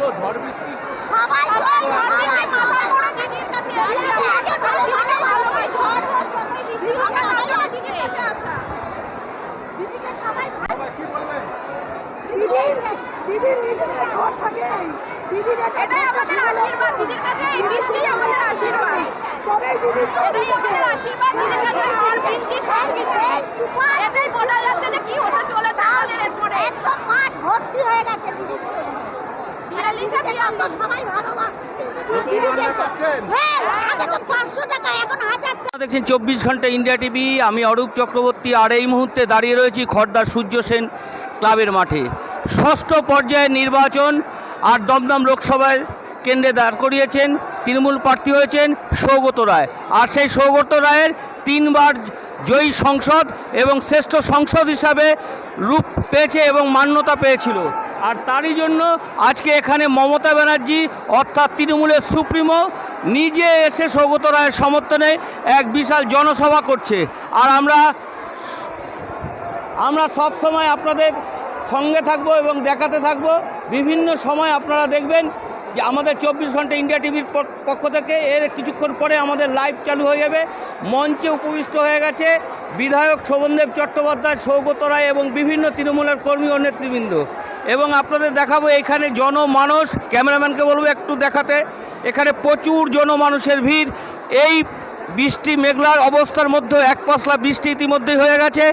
এত ঝড় বৃষ্টি সবাই তো আর মাথা করে দিদির কাছে আগে ভালো ভালো ভালোবাসি। ঝড় হোক যতই বৃষ্টি হোক, আগে দিদির কাছে আসা। দিদিকে সবাই ভালো কি বলবেন দিদির দিদির মিটিংয়ে ঘর থাকে। দিদির এটাই আমাদের আশীর্বাদ দিদির কাছে এই বৃষ্টি আমাদের আশীর্বাদ। তবে দিদি এটাই আমাদের আশীর্বাদ দিদির কাছে ঝড় বৃষ্টি সব কিছু। এটাই বোঝা যাচ্ছে যে কি হতে চলেছে আমাদের এরপরে। একদম মাঠ ভর্তি হয়ে গেছে দিদির সবাই ভালোবাসছে? হ্যাঁ আগে তো পাঁচশো টাকা এখন হাজার টাকা। আপনারা দেখছেন চব্বিশ ঘণ্টা ইন্ডিয়া টিভি আমি অরূপ চক্রবর্তী আর এই মুহূর্তে দাঁড়িয়ে রয়েছি খড়দার সূর্য সেন ক্লাবের মাঠে। ষষ্ঠ পর্যায়ের নির্বাচন আর দমদম লোকসভায় কেন্দ্রে দাঁড় করিয়েছেন তৃণমূল প্রার্থী হয়েছেন সৌগত রায়। আর সেই সৌগত রায়ের তিনবার জয়ী সংসদ এবং শ্রেষ্ঠ সংসদ হিসাবে রূপ পেয়েছে এবং মান্যতা পেয়েছিল। আর তারই জন্য আজকে এখানে মমতা ব্যানার্জি অর্থাৎ তৃণমূলের সুপ্রিমো নিজে এসে সৌগত রায়ের সমর্থনে এক বিশাল জনসভা করছে। আর আমরা আমরা সব সময় আপনাদের সঙ্গে থাকব এবং দেখাতে থাকব। বিভিন্ন সময় আপনারা দেখবেন যে আমাদের চব্বিশ ঘণ্টা ইন্ডিয়া টিভির পক্ষ থেকে এর কিছুক্ষণ পরে আমাদের লাইভ চালু হয়ে যাবে। মঞ্চে উপবিষ্ট হয়ে গেছে। বিধায়ক শোভনদেব চট্টোপাধ্যায়, সৌগত রায় এবং বিভিন্ন তৃণমূলের কর্মী ও নেতৃবৃন্দ। এবং আপনাদের দেখাবো এখানে জনমানস, ক্যামেরাম্যানকে বলব একটু দেখাতে, এখানে প্রচুর জনমানুষের ভিড়। এই বৃষ্টি, মেঘলার অবস্থার মধ্যে এক পশলা বৃষ্টি ইতিমধ্যেই হয়ে গেছে।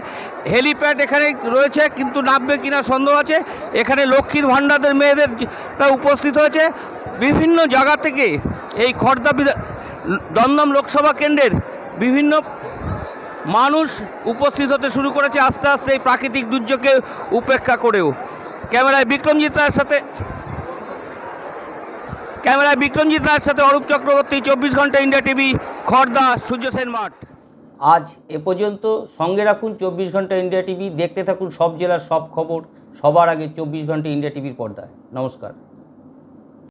হেলিপ্যাড এখানে রয়েছে, কিন্তু নামবে কিনা সন্দেহ আছে। এখানে লক্ষ্মীর ভাণ্ডারের মেয়েদের উপস্থিত হয়েছে। বিভিন্ন জায়গা থেকে এই খর্দা বিধা- দমদম লোকসভা কেন্দ্রের বিভিন্ন মানুষ উপস্থিত হতে শুরু করেছে আস্তে আস্তে এই প্রাকৃতিক দুর্যোগকে উপেক্ষা করেও। ক্যামেরায় বিক্রমজিৎ রায়ের সাথে ক্যামেরায় বিক্রমজিৎ রায়ের সাথে অরূপ চক্রবর্তী, চব্বিশ ঘণ্টা ইন্ডিয়া টিভি খড়দা সূর্য সেন মাঠ। আজ এ পর্যন্ত সঙ্গে রাখুন চব্বিশ ঘণ্টা ইন্ডিয়া টিভি, দেখতে থাকুন সব জেলার সব খবর, সবার আগে চব্বিশ ঘণ্টা ইন্ডিয়া টিভির পর্দায়। নমস্কার।